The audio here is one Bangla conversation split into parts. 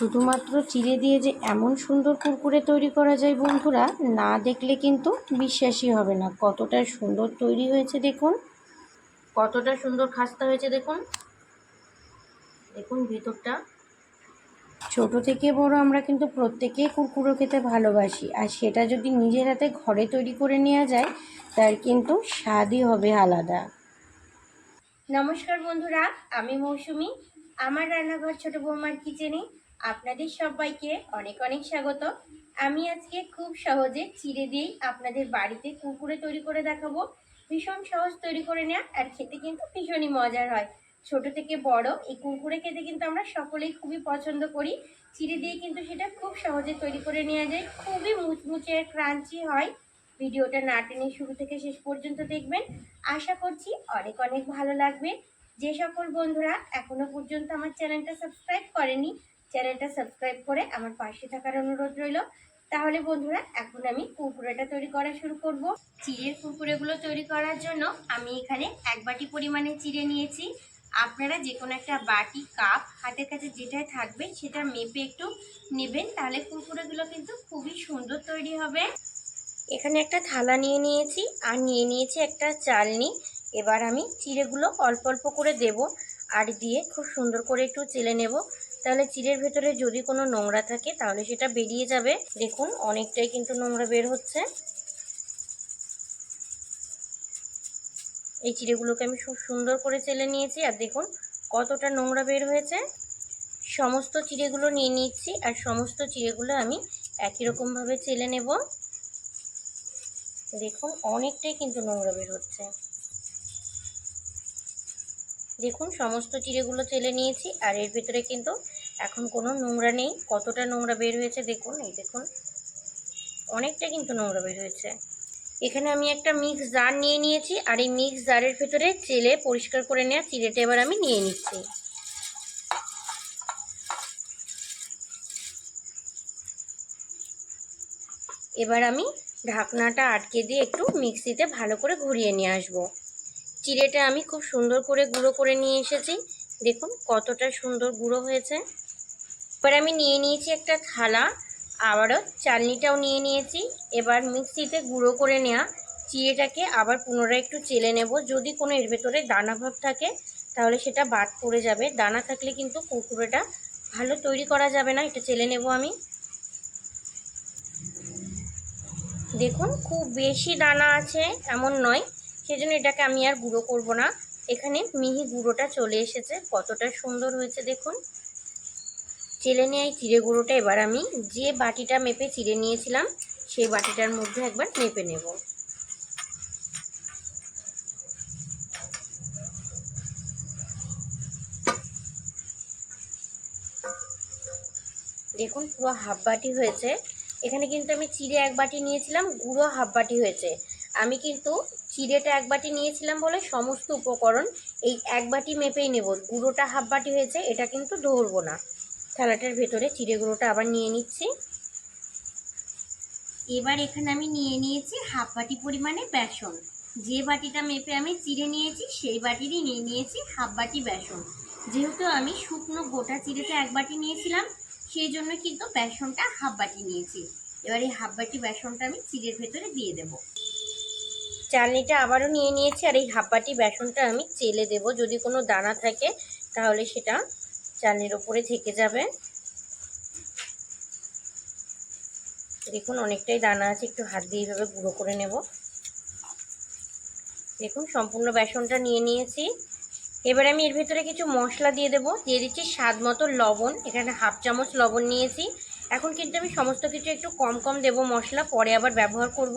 শুধুমাত্র চিড়ে দিয়ে যে এমন সুন্দর কুরকুরে তৈরি করা যায় বন্ধুরা, না দেখলে কিন্তু বিশ্বাসই হবে না। কতটা সুন্দর তৈরি হয়েছে দেখুন। কতটা সুন্দর খাস্তা হয়েছে দেখুন। দেখুন ভেতরটা। ছোট থেকে বড় আমরা কিন্তু প্রত্যেকেই কুরকুরো খেতে ভালোবাসি। আর সেটা যদি নিজের হাতে ঘরে তৈরি করে নেওয়া যায়, তার কিন্তু স্বাদই হবে আলাদা। নমস্কার বন্ধুরা, আমি মৌসুমি। আমার রান্নাঘর ছোট বৌমার কিচেনে আপনাদের সবাইকে অনেক অনেক স্বাগত। আমি আজকে খুব সহজে চিড়ে দিয়েই আপনাদের বাড়িতে কুরকুরে তৈরি করে দেখাবো। ভীষণ সহজ তৈরি করে নেওয়া আর খেতে কিন্তু ভীষণই মজার হয়। ছোট থেকে বড় এই কুরকুরে খেতে কিন্তু আমরা সকলেই খুবই পছন্দ করি। চিড়ে দিয়ে কিন্তু সেটা খুব সহজে তৈরি করে নেওয়া যায়। খুবই মুচমুচে ক্রাঞ্চি হয়। ভিডিওটা না টেনে শুরু থেকে শেষ পর্যন্ত দেখবেন। আশা করছি অনেক অনেক ভালো লাগবে। যে সকল বন্ধুরা এখনও পর্যন্ত আমার চ্যানেলটা সাবস্ক্রাইব করেনি চ্যানেলটা সাবস্ক্রাইব করে আমার পাশে থাকার অনুরোধ রইল। তাহলে বন্ধুরা, এখন আমি কুরকুরেটা তৈরি করা শুরু করব। চিড়ের কুরকুরেগুলো তৈরি করার জন্য আমি এখানে এক বাটি পরিমাণে চিড়ে নিয়েছি। আপনারা যে কোনো একটা বাটি, কাপ, হাতের কাছে যেটাই থাকবে সেটা মেপে একটু নেবেন, তাহলে কুরকুরেগুলো কিন্তু খুবই সুন্দর তৈরি হবে। এখানে একটা থালা নিয়ে নিয়েছি, আর নিয়ে নিয়েছি একটা চালনি। এবার আমি চিড়েগুলো অল্প অল্প করে দেব, আর দিয়ে খুব সুন্দর করে একটু চেলে নেব। তাহলে চিড়ের ভেতরে যদি কোনো নোংরা থাকে, তাহলে সেটা বেরিয়ে যাবে। দেখুন, অনেকটাই কিন্তু নোংরা বের হচ্ছে। এই চিড়েগুলোকে আমি খুব সুন্দর করে চেলে নিয়েছি, আর দেখুন কতটা নোংরা বের হয়েছে। সমস্ত চিড়েগুলো নিয়ে নিচ্ছি, আর সমস্ত চিড়েগুলো আমি একই রকমভাবে চেলে নেব। দেখুন, অনেকটাই কিন্তু নোংরা বের হচ্ছে। দেখুন, সমস্ত চিড়েগুলো চেলে নিয়েছি আর এর ভিতরে কিন্তু এখন কোনো নোংরা নেই। কতটা নোংরা বের হয়েছে দেখুন, এই দেখুন, অনেকটা কিন্তু নোংরা বের হয়েছে। এখানে আমি একটা মিক্স জার নিয়ে নিয়েছি আর এই মিক্স জারের ভেতরে চেলে পরিষ্কার করে নেওয়া চিড়েটা এবার আমি নিয়ে নিচ্ছি। এবার আমি ঢাকনাটা আটকে দিয়ে একটু মিক্সিতে ভালো করে ঘুরিয়ে নিয়ে আসব। চিড়েটা আমি খুব সুন্দর করে গুঁড়ো করে নিয়ে এসেছি। দেখুন কতটা সুন্দর গুঁড়ো হয়েছে। এবার আমি নিয়ে নিয়েছি একটা থালা, আবারও চালনিটাও নিয়ে নিয়েছি। এবার মিক্সিতে গুঁড়ো করে নেওয়া চিড়েটাকে আবার পুনরায় একটু চেলে নেব। যদি কোনো এর ভেতরে দানা ভাব থাকে, তাহলে সেটা বাদ পড়ে যাবে। দানা থাকলে কিন্তু কুকুরেটা ভালো তৈরি করা যাবে না, এটা চেলে নেব আমি। দেখুন খুব বেশি দানা আছে, এমন নয়। সেজন্য এটাকে আমি আর গুঁড়ো করব না। এখানে মিহি গুঁড়োটা চলে এসেছে। কতটা সুন্দর হয়েছে দেখুন। চেলে নিয়ে এই চিড়ে গুঁড়োটা এবার আমি যে বাটিটা মেপে চিড়ে নিয়েছিলাম, সেই বাটিটার মধ্যে একবার মেপে নেব। দেখুন পুরো হাফ বাটি হয়েছে। এখানে কিন্তু আমি চিড়ে এক বাটি নিয়েছিলাম, গুঁড়ো হাফ বাটি হয়েছে। আমি কিন্তু চিড়েটা এক বাটি নিয়েছিলাম বলে সমস্ত উপকরণ এই এক বাটি মেপেই নেব। গুঁড়োটা হাফ বাটি হয়েছে, এটা কিন্তু ধরবো না। থালাটার ভেতরে চিড়ে গুঁড়োটা আবার নিয়ে নিচ্ছি। এবার এখানে আমি নিয়ে নিয়েছি হাফ বাটি পরিমাণে বেসন। যে বাটিটা মেপে আমি চিড়ে নিয়েছি, সেই বাটিরই নিয়ে নিয়েছি হাফ বাটি বেসন। যেহেতু আমি শুকনো গোটা চিড়েতে এক বাটি নিয়েছিলাম, সেই জন্য কিন্তু বেসনটা হাফ বাটি নিয়েছি। এবার এই হাফ বাটি বেসনটা আমি চিড়ের ভেতরে দিয়ে দেব। চালনিটা আবারও নিয়ে নিয়েছি আর এই হাফ বাটি বেসনটা আমি চেলে দেব। যদি কোনো দানা থাকে, তাহলে সেটা চালনির ওপরে থেকে যাবে। দেখুন, অনেকটাই দানা আছে, একটু হাত দিয়ে এইভাবে গুঁড়ো করে নেব। দেখুন, সম্পূর্ণ বেসনটা নিয়ে নিয়েছি। এবার আমি এর ভেতরে কিছু মশলা দিয়ে দেবো। দিয়ে দিচ্ছি স্বাদ মতো লবণ। এখানে হাফ চামচ লবণ নিয়েছি। এখন কিন্তু আমি সমস্ত কিছু একটু কম কম দেব মশলা, পরে আবার ব্যবহার করব।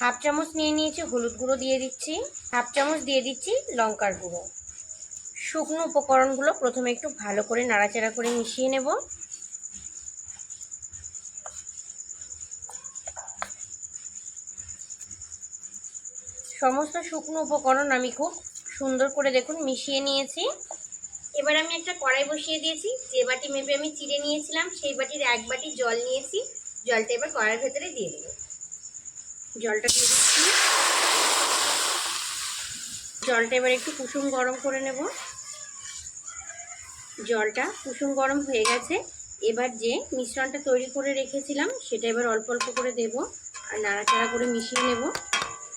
হাফ চামচ নিয়ে নিয়েছি, হলুদ গুঁড়ো দিয়ে দিচ্ছি। হাফ চামচ দিয়ে দিচ্ছি লঙ্কার গুঁড়ো। শুকনো উপকরণগুলো প্রথমে একটু ভালো করে নাড়াচাড়া করে মিশিয়ে নেব। সমস্ত শুকনো উপকরণ আমি খুব সুন্দর করে দেখুন মিশিয়ে নিয়েছি। এবার আমি একটা কড়াই বসিয়ে দিয়েছি, যে বাটি মেপে আমি চিড়ে নিয়েছিলাম, সেই বাটির এক বাটি জল নিয়েছি। জলটা এবার কড়াইয়ের ভেতরে দিয়ে দেবো। জলটা দিয়ে দিচ্ছি। জলটা এবার একটু কুসুম গরম করে নেব। জলটা কুসুম গরম হয়ে গেছে। এবার যে মিশ্রণটা তৈরি করে রেখেছিলাম, সেটা এবার অল্প অল্প করে দেব আর নাড়াচাড়া করে মিশিয়ে নেব।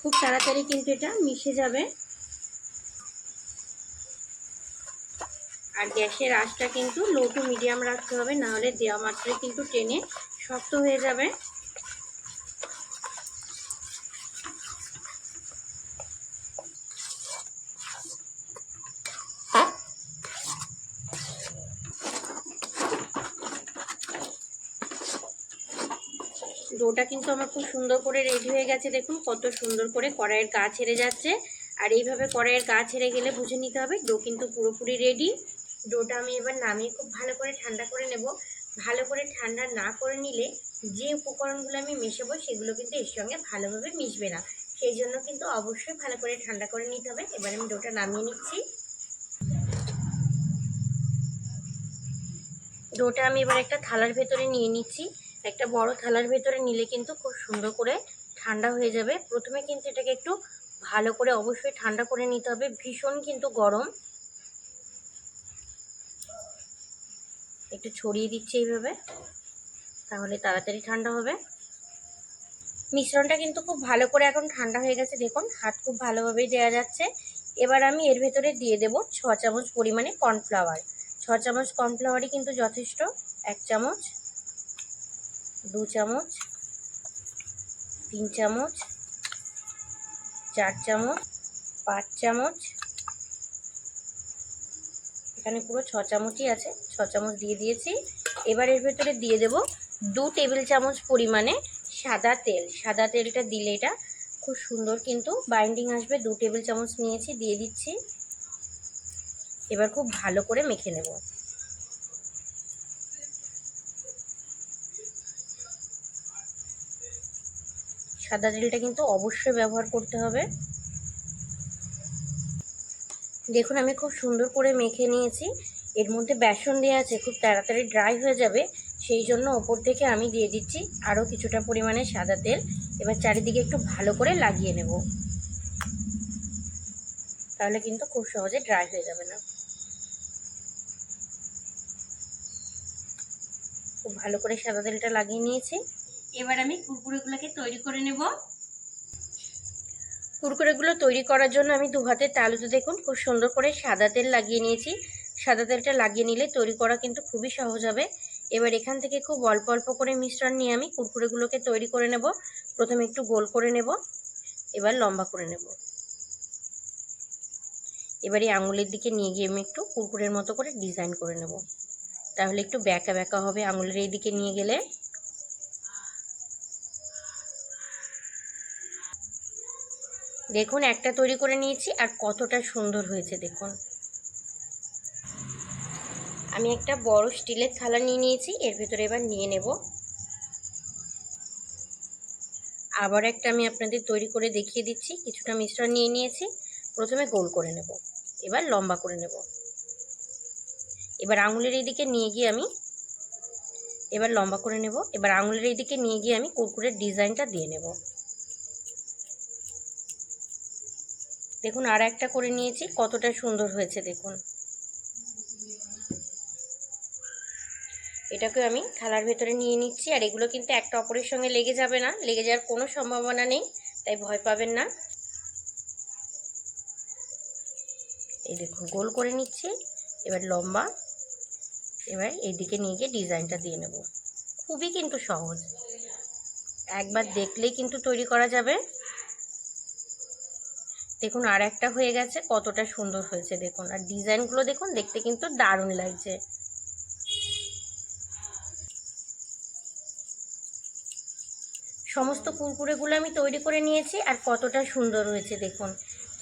খুব তাড়াতাড়ি কিন্তু এটা মিশে যাবে। আর গ্যাসের আঁচটা কিন্তু লো টু মিডিয়াম রাখতে হবে, নাহলে দেওয়া মাত্রায় কিন্তু টেনে শক্ত হয়ে যাবে। ডোটা কিন্তু আমার খুব সুন্দর করে রেডি হয়ে গেছে। দেখুন, কত সুন্দর করে কড়াইয়ের গা ছেড়ে যাচ্ছে। আর এইভাবে কড়াইয়ের গা ছেড়ে গেলে বুঝে নিতে হবে, ডো কিন্তু পুরোপুরি রেডি ডোটা আমি এবার নামিয়ে খুব ভালো করে ঠান্ডা করে নেব। ভালো করে ঠান্ডা না করে নিলে যে উপকরণগুলো আমি মেশাবো, সেগুলো কিন্তু এর সঙ্গে ভালোভাবে মিশবে না। সেই জন্য কিন্তু অবশ্যই ভালো করে ঠান্ডা করে নিতে হবে। এবার আমি ডোটা নামিয়ে নিচ্ছি। ডোটা আমি এবার একটা থালার ভেতরে নিয়ে নিচ্ছি। একটা বড় থালার ভেতরে নিলে কিন্তু খুব সুন্দর করে ঠান্ডা হয়ে যাবে। প্রথমে কিন্তু এটাকে একটু ভালো করে অবশ্যই ঠান্ডা করে নিতে হবে। ভীষণ কিন্তু গরম। একটু ছড়িয়ে দিচ্ছি এইভাবে, তাহলে তাড়াতাড়ি ঠান্ডা হবে। মিশ্রণটা কিন্তু খুব ভালো করে এখন ঠান্ডা হয়ে গেছে, দেখুন, হাত খুব ভালোভাবেই দেওয়া যাচ্ছে। এবার আমি এর ভেতরে দিয়ে দেব ছ চামচ পরিমাণে কর্নফ্লাওয়ার। ছ চামচ কর্নফ্লাওয়ারই কিন্তু যথেষ্ট, এক চামচ। দু চামচ, তিন চামচ, চার চামচ, পাঁচ চামচ। এখানে পুরো ছ চামচই আছে, ছ চামচ দিয়ে দিয়েছি। এবার এর ভেতরে দিয়ে দেব দু টেবিল চামচ পরিমাণে সাদা তেল। সাদা তেলটা দিলে এটা খুব সুন্দর কিন্তু বাইন্ডিং আসবে। দু টেবিল চামচ নিয়েছি, দিয়ে দিচ্ছি। এবার খুব ভালো করে মেখে নেব। সাদা তেলটা কিন্তু অবশ্যই ব্যবহার করতে হবে। দেখুন, আমি খুব সুন্দর করে মেখে নিয়েছি। এর মধ্যে বেসন দেওয়া আছে, খুব তাড়াতাড়ি ড্রাই হয়ে যাবে। সেই জন্য ওপর থেকে আমি দিয়ে দিচ্ছি আরও কিছুটা পরিমাণে সাদা তেল। এবার চারিদিকে একটু ভালো করে লাগিয়ে নেব। তাহলে কিন্তু খুব সহজে ড্রাই হয়ে যাবে না। খুব ভালো করে সাদা তেলটা লাগিয়ে নিয়েছি। এবার আমি কুরকুরেগুলোকে তৈরি করে নেব। কুরকুরেগুলো তৈরি করার জন্য আমি দু হাতের তালুতে দেখুন, খুব সুন্দর করে সাদা তেল লাগিয়ে নিয়েছি। সাদা তেলটা লাগিয়ে নিলে তৈরি করা কিন্তু খুবই সহজ হবে। এবার এখান থেকে খুব অল্প অল্প করে মিশ্রণ নিয়ে আমি কুরকুরেগুলোকে তৈরি করে নেব। প্রথমে একটু গোল করে নেব, এবার লম্বা করে নেব। এবার এই আঙুলের দিকে নিয়ে গিয়ে আমি একটু কুরকুরের মতো করে ডিজাইন করে নেব। তাহলে একটু ব্যাকা ব্যাকা হবে আঙুলের এই দিকে নিয়ে গেলে। দেখুন, একটা তৈরি করে নিয়েছি আর কতটা সুন্দর হয়েছে, দেখুন। আমি একটা বড় স্টিলের থালা নিয়ে নিয়েছি, এর ভেতরে এবার নিয়ে নেব। আবার একটা আমি আপনাদের তৈরি করে দেখিয়ে দিচ্ছি, কিছুটা মিশ্রণ নিয়ে নিয়েছি, প্রথমে গোল করে নেব, এবার লম্বা করে নেব। এবার আঙুলের এই দিকে নিয়ে গিয়ে আমি, এবার লম্বা করে নেব, এবার আঙুলের এই দিকে নিয়ে গিয়ে আমি কুরকুরের ডিজাইনটা দিয়ে নেব। দেখুন, আর একটা করে নিয়েছি, কতটা সুন্দর হয়েছে, দেখুন। এটাকে আমি থালার ভেতরে নিয়ে নিচ্ছি, আর এগুলো কিন্তু একটা অপরের সঙ্গে লেগে যাবে না, লেগে যাওয়ার কোনো সম্ভাবনা নেই, তাই ভয় পাবেন না। এই দেখুন, গোল করে নিচ্ছি, এবার লম্বা, এবার এইদিকে নিয়ে গিয়ে ডিজাইনটা দিয়ে নেব। খুবই কিন্তু সহজ। একবার দেখলেই কিন্তু তৈরি করা যাবে। দেখুন আর একটা হয়ে গেছে, কতটা সুন্দর হয়েছে, দেখুন। আর ডিজাইনগুলো দেখুন, দেখতে কিন্তু দারুণ লাগছে। সমস্ত কুরকুরেগুলো আমি তৈরি করে নিয়েছি, আর কতটা সুন্দর হয়েছে, দেখুন।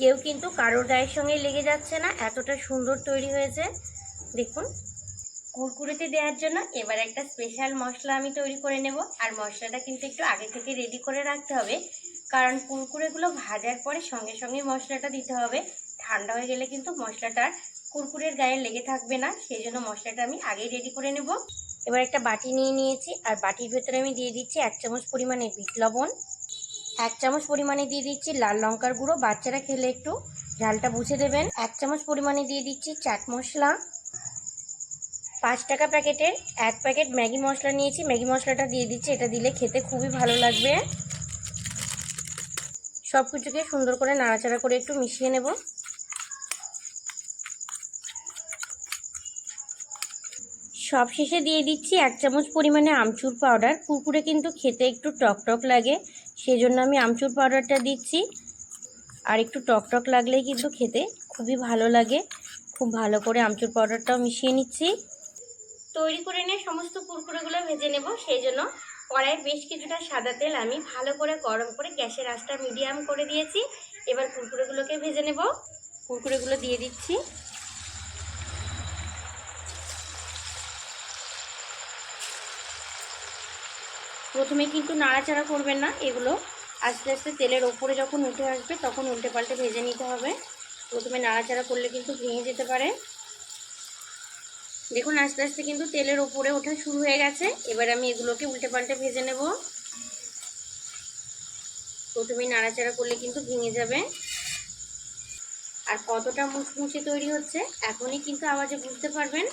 কেউ কিন্তু কারোর গায়ের সঙ্গে লেগে যাচ্ছে না, এতটা সুন্দর তৈরি হয়েছে, দেখুন। কুরকুরেতে দেওয়ার জন্য এবার একটা স্পেশাল মশলা আমি তৈরি করে নেব, আর মশলাটা কিন্তু একটু আগে থেকে রেডি করে রাখতে হবে। কারণ কুরকুরেগুলো ভাজার পরে সঙ্গে সঙ্গে মশলাটা দিতে হবে। ঠান্ডা হয়ে গেলে কিন্তু মশলাটার কুরকুরের গায়ে লেগে থাকবে না, সেই জন্য মশলাটা আমি আগেই রেডি করে নেব। এবার একটা বাটি নিয়ে নিয়েছি, আর বাটির ভেতরে আমি দিয়ে দিচ্ছি এক চামচ পরিমাণে বিট লবণ। এক চামচ পরিমাণে দিয়ে দিচ্ছি লাল লঙ্কার গুঁড়ো, বাচ্চারা খেলে একটু ঝালটা বুঝে দেবেন। এক চামচ পরিমাণে দিয়ে দিচ্ছি চাট মশলা। পাঁচ টাকা প্যাকেটের এক প্যাকেট ম্যাগি মশলা নিয়েছি, ম্যাগি মশলাটা দিয়ে দিচ্ছি, এটা দিলে খেতে খুবই ভালো লাগবে। সব কিছুকে সুন্দর করে নাড়াচাড়া করে একটু মিশিয়ে নেব। সব শেষে দিয়ে দিচ্ছি এক চামচ পরিমাণে আমচুর পাউডার। কুরকুরে কিন্তু খেতে একটু টক টক লাগে সেই জন্য আমি আমচুর পাউডারটা দিচ্ছি। আর একটু টক টক লাগলেই কিন্তু খেতে খুবই ভালো লাগে। খুব ভালো করে আমচুর পাউডারটাও মিশিয়ে নিচ্ছি। তৈরি করে নিয়ে সমস্ত কুরকুরেগুলো ভেজে নেব, সেই জন্য কড়াইয়ে বেশ কিছুটা সাদা তেল আমি ভালো করে গরম করে গ্যাসের আঁচটা মিডিয়াম করে দিয়েছি। এবার কুরকুরেগুলোকে ভেজে নেব। কুরকুরেগুলো দিয়ে দিচ্ছি। প্রথমে কিন্তু নাড়াচাড়া করবেন না, এগুলো আস্তে আস্তে তেলের ওপরে যখন উঠে আসবে তখন উল্টে পাল্টে ভেজে নিতে হবে। প্রথমে নাড়াচাড়া করলে কিন্তু ভেঙে যেতে পারে। দেখুন, আস্তে আস্তে কিন্তু তেলের ওপরে ওঠা শুরু হয়ে গেছে। এবার আমি এগুলোকে উল্টে পাল্টে ভেজে নেব। প্রথমে নাড়াচাড়া করলে কিন্তু ভেঙে যাবে। আর কতটা মুচমুচে তৈরি হচ্ছে, এখনই কিন্তু আওয়াজে বুঝতে পারবেন।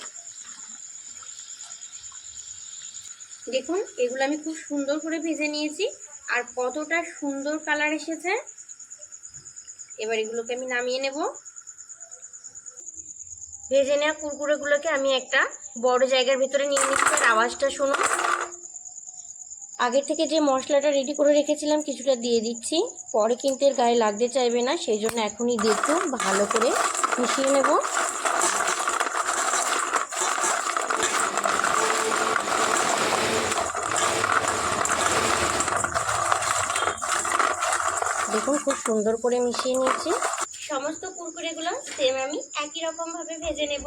দেখুন, এগুলো আমি খুব সুন্দর করে ভেজে নিয়েছি, আর কতটা সুন্দর কালার এসেছে। এবার এগুলোকে আমি নামিয়ে নেব। ভেজে নেওয়া কুরকুরেগুলোকে আমি একটা বড় জায়গার ভিতরে নিয়ে নিচ্ছি। আর আওয়াজটা শুনুন। আগে থেকে যে মশলাটা রেডি করে রেখেছিলাম, কিছুটা দিয়ে দিচ্ছি। পরে কিন্তু এর গায়ে লাগতে চাইবে না, সেই জন্য এখনই দেখুন, ভালো করে মিশিয়ে নেব। দেখুন, খুব সুন্দর করে মিশিয়ে নিয়েছি। সমস্ত কুরকুরেগুলো সেম আমি একই রকম ভাবে ভেজে নেব।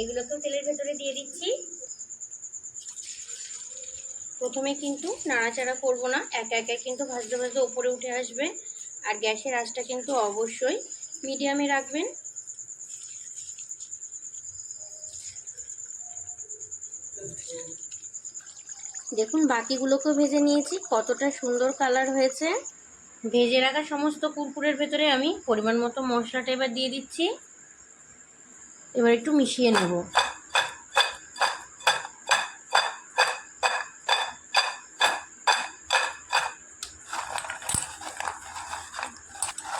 এগুলোকেও তেলের ভেতরে দিয়ে দিচ্ছি। প্রথমে কিন্তু নাড়াচাড়া করব না, একা একা কিন্তু ভাজতে ভাজতে ওপরে উঠে আসবে। আর গ্যাসের আঁচটা কিন্তু অবশ্যই মিডিয়ামে রাখবেন। দেখুন, বাকিগুলোকেও ভেজে নিয়েছি, কতটা সুন্দর কালার হয়েছে। ভেজে রাখা সমস্ত কুরকুরের ভেতরে আমি পরিমাণ মতো মশলাটা এবার দিয়ে দিচ্ছি। এবার একটু মিশিয়ে নেব।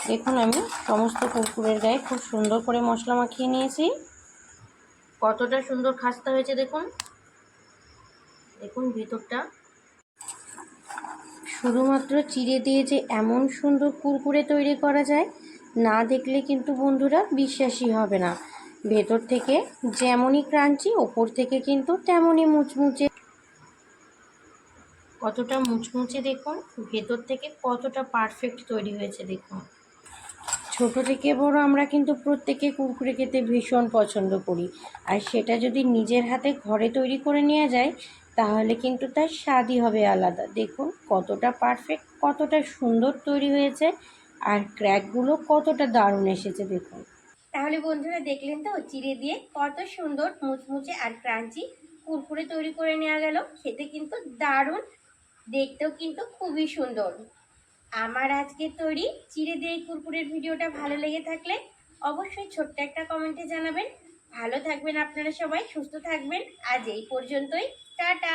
দেখুন, আমি সমস্ত কুরকুরের গায়ে খুব সুন্দর করে মশলা মাখিয়ে নিয়েছি। কতটা সুন্দর খাস্তা হয়েছে দেখুন। দেখুন, ভিতরটা শুধুমাত্র চিড়ে দিয়ে যে এমন সুন্দর কুরকুরে তৈরি করা যায়, না দেখলে কিন্তু বন্ধুরা বিশ্বাসই হবে না। ভেতর থেকে যেমনই ক্রাঞ্চি, ওপর থেকে কিন্তু তেমনই মুচমুচে। কতটা মুচমুচে দেখুন, ভেতর থেকে কতটা পারফেক্ট তৈরি হয়েছে দেখুন। ছোট থেকে বড় আমরা কিন্তু প্রত্যেকে কুরকুরে খেতে ভীষণ পছন্দ করি। আর সেটা যদি নিজের হাতে ঘরে তৈরি করে নেওয়া যায় তাহলে কিন্তু তার স্বাদই হবে আলাদা। দেখুন, কতটা পারফেক্ট কতটা সুন্দর তৈরি হয়েছে আর ক্র্যাকগুলো কতটা দারুণ এসেছে, দেখুন। তাহলে বন্ধুরা দেখলেন তো, চিড়ে দিয়ে কত সুন্দর মুচমুচে আর ক্রাঞ্চি কুরকুরে তৈরি করে নেওয়া গেল। খেতে কিন্তু দারুণ, দেখতেও কিন্তু খুবই সুন্দর। আমার আজকে তৈরি চিড়ে দিয়ে কুরকুরের ভিডিওটা ভালো লেগে থাকলে অবশ্যই ছোট্ট একটা কমেন্টে জানাবেন। ভালো থাকবেন আপনারা সবাই, সুস্থ থাকবেন। আজ এই পর্যন্তই। টাটা